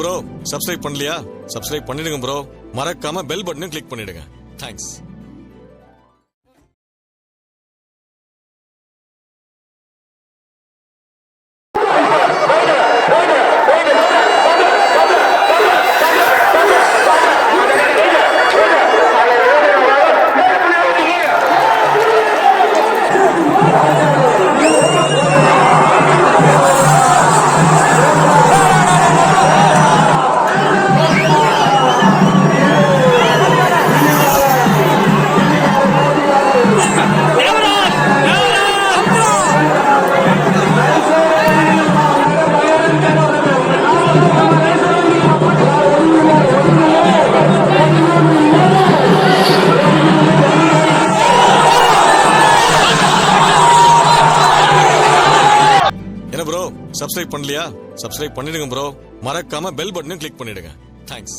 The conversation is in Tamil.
ப்ரோ சப்ஸ்கிரைப் பண்ணலையா? சப்ஸ்கிரைப் பண்ணிடுங்க ப்ரோ மறக்காம பெல் பட்டனும் கிளிக் பண்ணிடுங்க. தேங்க்ஸ் சப்ஸ்கிரைப் பண்ணலையா? சப்ஸ்கிரைப் பண்ணிடுங்க ப்ரோ மறக்காம பெல் பட்டனையும் கிளிக் பண்ணிடுங்க. தேங்க்ஸ்